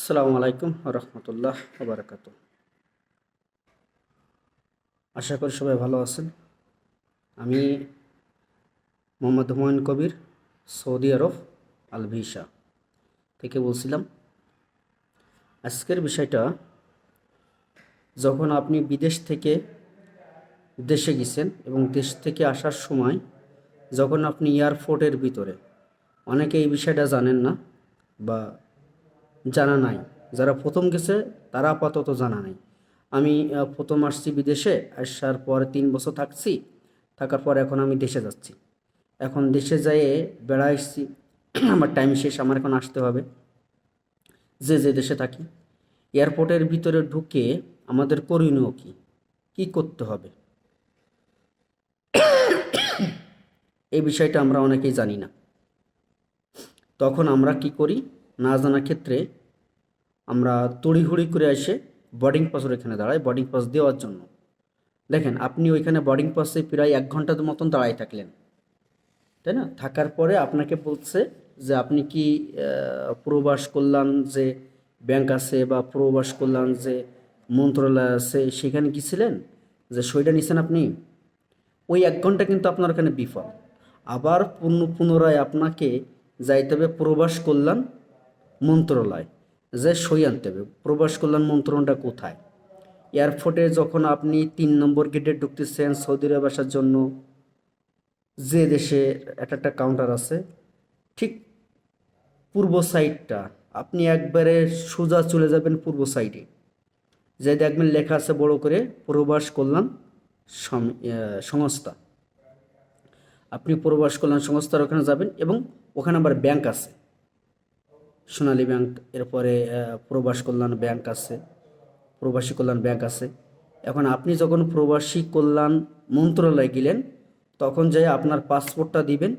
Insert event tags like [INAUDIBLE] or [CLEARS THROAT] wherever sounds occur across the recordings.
আসসালামু আলাইকুম রহমতুল্লাহ বারাকাত আশা করি সবাই ভালো আছেন। আমি মোহাম্মদ হুমায়ুন কবির, সৌদি আরব আল ভিসা থেকে বলছিলাম। আজকের বিষয়টা, যখন আপনি বিদেশ থেকে দেশে গেছেন এবং দেশ থেকে আসার সময় যখন আপনি এয়ারপোর্টের ভিতরে, অনেকে এই বিষয়টা জানেন না বা জানা নাই। যারা প্রথম গেছে, তারা আপাতত জানা নাই। আমি প্রথম আসছি বিদেশে, আসার পর তিন বছর থাকছি। থাকার পর এখন আমি দেশে যাচ্ছি। এখন দেশে যেয়ে বেড়া এসছি। [CLEARS THROAT] আমার টাইম শেষ, আমার এখন আসতে হবে। যে যে দেশে থাকি। এয়ারপোর্টের ভিতরে ঢুকে আমাদের করণীয় কী? কী করতে হবে? [CLEARS THROAT] এই বিষয়টা আমরা অনেকেই জানি না। তখন আমরা কি করি? না জানার ক্ষেত্রে আমরা তড়িঘড়ি করে এসে বোর্ডিং পাসের এখানে দাঁড়াই বোর্ডিং পাস দেওয়ার জন্য। দেখেন, আপনি ওইখানে বোর্ডিং পাসে প্রায় এক ঘণ্টার মতন দাঁড়াই থাকলেন। তাই না? থাকার পরে আপনাকে বলছে যে, আপনি কি প্রবাস কল্যাণ যে ব্যাংক আছে বা প্রবাস কল্যাণ যে মন্ত্রণালয় আছে, সেখানে গেছিলেন যে, সইটা নিছেন আপনি? ওই এক ঘণ্টা কিন্তু আপনার ওখানে বিফল। আবার পুনঃ, পুনরায় আপনাকে যাইতে হবে প্রবাস কল্যাণ মন্ত্রণালয়, যে সই আনতে হবে। প্রবাস কল্যাণ মন্ত্রণালয়টা কোথায়? এয়ারপোর্টে যখন আপনি তিন নম্বর গেটে ঢুকতেছেন সৌদি আরব আসার জন্য, যে দেশে একটা একটা কাউন্টার আছে, ঠিক পূর্ব সাইডটা আপনি একবারে সোজা চলে যাবেন পূর্ব সাইডে যে দেখবেন লেখা আছে বড় করে, প্রবাস কল্যাণ সংস্থা। আপনি প্রবাস কল্যাণ সংস্থার ওখানে যাবেন এবং ওখানে আবার ব্যাংক আছে। সোনালী ব্যাংক, এরপরে প্রবাস কল্যাণ ব্যাংক আছে, প্রবাসী কল্যাণ ব্যাংক আছে। এখন আপনি যখন প্রবাসী কল্যাণ মন্ত্রণালয়ে গেলেন, তখন যাই আপনার পাসপোর্টটা দিবেন,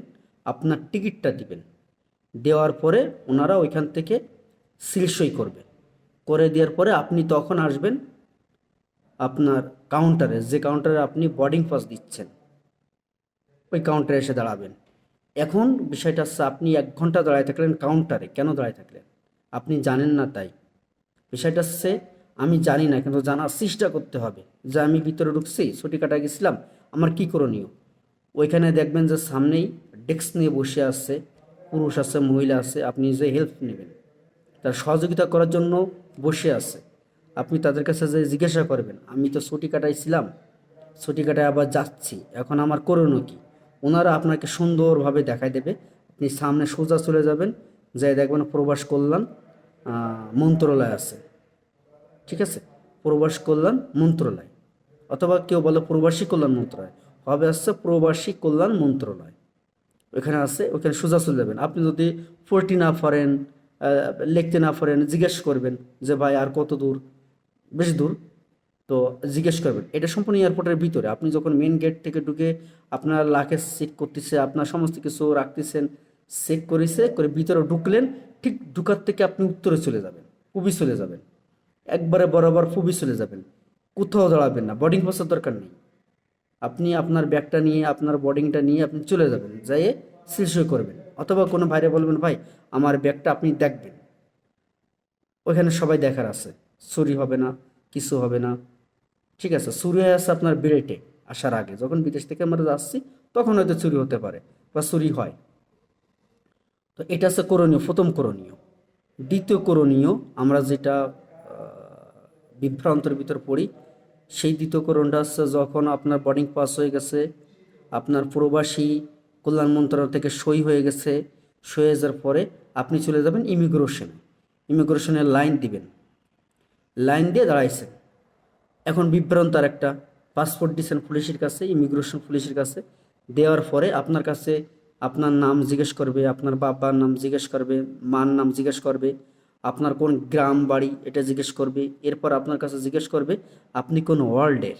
আপনার টিকিটটা দিবেন। দেওয়ার পরে ওনারা ওইখান থেকে সিল সই করবে করে দেওয়ার পরে আপনি তখন আসবেন আপনার কাউন্টারে, যে কাউন্টারে আপনি বোর্ডিং পাস দিচ্ছেন, ওই কাউন্টারে এসে দাঁড়াবেন। এখন বিষয়টা হচ্ছে আপনি এক ঘণ্টা দাঁড়ায় থাকলেন কাউন্টারে কেন দাঁড়ায় থাকলেন? আপনি জানেন না তাই। বিষয়টা হচ্ছে আমি জানি না, কিন্তু জানার চেষ্টা করতে হবে যে আমি ভিতরে ঢুকছি ছুটি কাটা গেছিলাম, আমার কী করণীয়? ওইখানে দেখবেন যে সামনেই ডেস্ক নিয়ে বসে আছে, পুরুষ আছে, মহিলা আছে, আপনি যে হেল্প নেবেন, তার সহযোগিতা করার জন্য বসে আছে। আপনি তাদের কাছে যে জিজ্ঞাসা করবেন, আমি তো ছুটি কাটাইছিলাম ছুটি কাটায় আবার যাচ্ছি, এখন আমার করণীয় কি? ওনারা আপনাকে সুন্দরভাবে দেখাই দেবে। আপনি সামনে সোজা চলে যাবেন, যাই দেখবেন প্রবাস কল্যাণ মন্ত্রণালয় আছে। ঠিক আছে? প্রবাস কল্যাণ মন্ত্রণালয়। অথবা কেউ বলে প্রবাসী কল্যাণ মন্ত্রণালয়। হবে আসছে প্রবাসী কল্যাণ মন্ত্রণালয়। ওইখানে আছে ওইখানে সোজা চলে যাবেন। আপনি যদি পড়তে না পারেন লিখতে না পারেন, জিজ্ঞেস করবেন যে, ভাই, আর কত দূর? বেশ দূর। তো জিজ্ঞেস করবেন, এটা সম্পূর্ণ এয়ারপোর্টের ভিতরে। আপনি যখন মেন গেট থেকে ঢুকে আপনার লাকেজ চেক করতেছে, আপনার সমস্ত কিছু রাখতেছেন চেক করেছে করে ভিতরে ঢুকলেন, ঠিক ঢুকার থেকে আপনি উত্তরে চলে যাবেন, পুবি চলে যাবেন। একবারে বরাবর পুবি চলে যাবেন। কোথাও দাঁড়াবেন না বোর্ডিং পাসের দরকার নেই। আপনি আপনার ব্যাগটা নিয়ে, আপনার বোর্ডিংটা নিয়ে আপনি চলে যাবেন, যাইয়ে সিলসই করবেন। অথবা কোনো ভাইরে বলবেন, ভাই, আমার ব্যাগটা আপনি দেখবেন। ওইখানে সবাই দেখার আছে, চুরি হবে না, কিছু হবে না। ঠিক আছে চুরি হয়ে আছে আপনার বিরেটে আসার আগে। যখন বিদেশ থেকে আমরা যাচ্ছি, তখন হয়তো চুরি হতে পারে বা চুরি হয়। তো এটা হচ্ছে করণীয়, প্রথম করণীয়। দ্বিতীয় করণীয়, আমরা যেটা বিভ্রান্তের ভিতর পড়ি, সেই দ্বিতীয় করণটা হচ্ছে যখন আপনার বোর্ডিং পাস হয়ে গেছে, আপনার প্রবাসী কল্যাণ মন্ত্রণালয় থেকে সই হয়ে গেছে, সই হয়ে যাওয়ার পরে আপনি চলে যাবেন ইমিগ্রেশনে ইমিগ্রেশনের লাইন দিবেন। লাইন দিয়ে দাঁড়াইছেন। এখন বিভ্রান্ত আর একটা পাসপোর্ট দিচ্ছেন পুলিশের কাছে ইমিগ্রেশন পুলিশের কাছে, দেওয়ার পরে আপনার কাছে আপনার নাম জিজ্ঞেস করবে, আপনার বাবার নাম জিজ্ঞেস করবে, মার নাম জিজ্ঞেস করবে, আপনার কোন গ্রাম, বাড়ি এটা জিজ্ঞেস করবে, এরপর আপনার কাছে জিজ্ঞেস করবে, আপনি কোন ওয়ার্ল্ডের?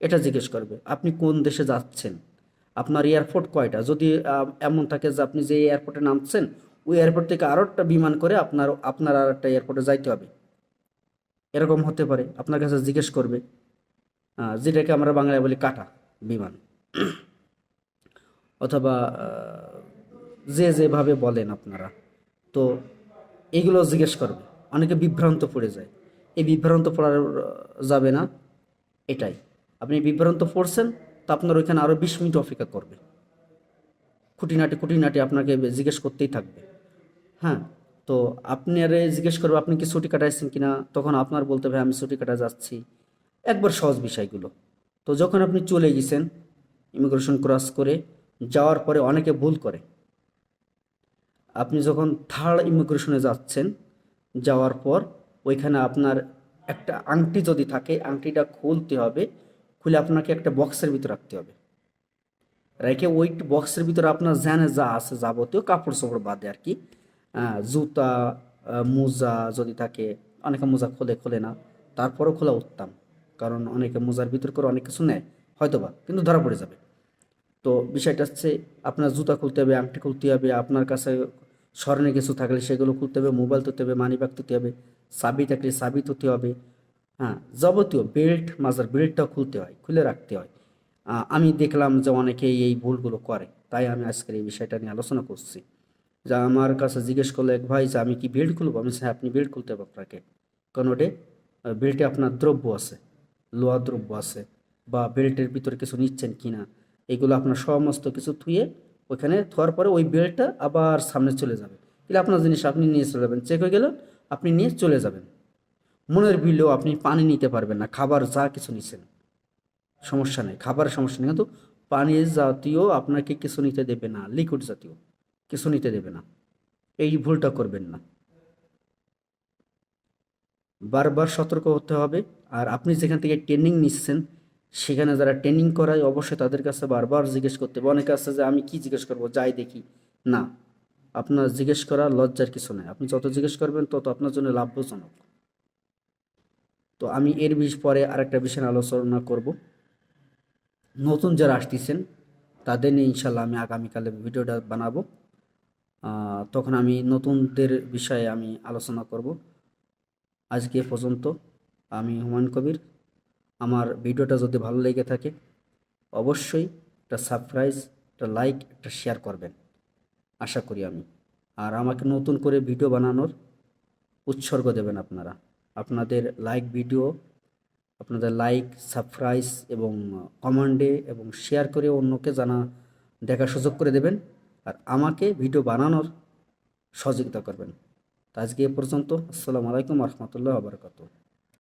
এটা জিজ্ঞেস করবে, আপনি কোন দেশে যাচ্ছেন? আপনার এয়ারপোর্ট কয়টা? যদি এমন থাকে যে আপনি যে এয়ারপোর্টে নামছেন, ওই এয়ারপোর্ট থেকে আরও একটা বিমান করে আপনার আপনার আর একটা এয়ারপোর্টে যাইতে হবে। এরকম হতে পারে। আপনার কাছে জিজ্ঞেস করবে যেটাকে আমরা বাংলায় বলি কাটা বিমান। অথবা যে যেভাবে বলেন আপনারা। তো এগুলো জিজ্ঞেস করবে। অনেকে বিভ্রান্ত পড়ে যায়। এই বিভ্রান্ত পড়ার যাবে না। এটাই। আপনি বিভ্রান্ত পড়ছেন, তো আপনার ওইখানে আরও বিশ মিনিট অপেক্ষা করবে। খুঁটিনাটি খুঁটিনাটি আপনাকে জিজ্ঞেস করতেই থাকবে। হ্যাঁ? তো আপনি আরে জিজ্ঞেস করবে, আপনি কি ছুটি কাটাইছেন কিনা? তখন আপনার বলতে হবে আমি ছুটি কাটা যাচ্ছি। একবার সহজ বিষয়গুলো। তো যখন আপনি চলে গেছেন ইমিগ্রেশন ক্রস করে যাওয়ার পরে অনেকে ভুল করে। আপনি যখন থার্ড ইমিগ্রেশনে যাচ্ছেন, যাওয়ার পর ওইখানে আপনার একটা আংটি যদি থাকে, আংটিটা খুলতে হবে, খুলে আপনাকে একটা বক্সের ভিতর রাখতে হবে। রেখে ওই বক্সের ভিতরে আপনার জ্যানে যা আছে যাবতীয় কাপড় চোপড় বাদে আর কি। জুতা মোজা যদি থাকে, অনেকে মোজা খোলে খোলে না, তারপরও খোলা উত্তম। কারণ অনেকে মোজার ভিতর করে অনেক কিছু নেয়, হয়তোবা, কিন্তু ধরা পড়ে যাবে। তো বিষয়টা হচ্ছে, আপনার জুতা খুলতে হবে, আংটি খুলতে হবে, আপনার কাছে স্মরণে কিছু থাকলে সেগুলো খুলতে হবে, মোবাইল তুলতে হবে মানি ব্যাগ তুলতে হবে, চাবি থাকলে চাবি তুলতে হবে হ্যাঁ যাবতীয় বেল্ট মাজার বেল্টটাও খুলতে হয়, খুলে রাখতে হয়। আমি দেখলাম যে অনেকেই এই ভুলগুলো করে, তাই আমি আজকের এই বিষয়টা নিয়ে আলোচনা করছি। যা আমার কাছে জিজ্ঞেস করল, এক ভাই যে আমি কি বেল্ট খুলবো? আমি হ্যাঁ আপনি বেল্ট খুলতে হবে আপনাকে। কারণ ওটে বেল্টে আপনার দ্রব্য আছে, লোহা দ্রব্য আছে, বা বেল্টের ভিতরে কিছু নিচ্ছেন কি না, এগুলো আপনার সমস্ত কিছু থুয়ে ওইখানে থোয়ার পরে ওই বেল্টটা আবার সামনে চলে যাবে। তাহলে আপনার জিনিস আপনি নিয়ে চলে যাবেন। চেক হয়ে গেল, আপনি নিয়ে চলে যাবেন। মনের বিলেও আপনি পানি নিতে পারবেন না, খাবার যা কিছু নিছেন সমস্যা নেই, খাবারের সমস্যা নেই, কিন্তু পানি জাতীয় আপনাকে কিছু নিতে দেবে না লিকুইড জাতীয়। কিছু নিতে দেবে না। এই ভুলটা করবেন না। বারবার সতর্ক হতে হবে। আর আপনি যেখান থেকে ট্রেনিং নিচ্ছেন, সেখানে যারা ট্রেনিং করায়, অবশ্যই তাদের কাছে বারবার জিজ্ঞেস করতে হবে। অনেকে আছে যে, আমি কি জিজ্ঞেস করব? যাই দেখি। না। আপনার জিজ্ঞেস করা লজ্জার কিছু নেই। আপনি যত জিজ্ঞেস করবেন, তত আপনার জন্য লাভজনক। তো আমি এর বিষ, পরে আরেকটা বিষয়ে আলোচনা করব। নতুন যারা আসতেছেন, তাদের নিয়ে ইনশাল্লাহ আমি আগামীকালে ভিডিওটা বানাবো। তখন আমি নতুনদের বিষয়ে আমি আলোচনা করব। আজকে পর্যন্ত আমি হুমায়ুন কবির। আমার ভিডিওটা যদি ভালো লেগে থাকে, অবশ্যই একটা সাবস্ক্রাইব একটা লাইক, একটা শেয়ার করবেন। আশা করি আমি। আর আমাকে নতুন করে ভিডিও বানানোর উৎসর্গ দেবেন আপনারা। আপনাদের লাইক ভিডিও, আপনাদের লাইক সাবস্ক্রাইব এবং কমেন্টে এবং শেয়ার করে অন্যকে জানা, দেখার সুযোগ করে দেবেন। আর আমাকে ভিডিও বানানোর সহযোগিতা করবেন। তো আজকে এ পর্যন্ত আসসালামু আলাইকুম রহমতুল্লাহ আবরকাত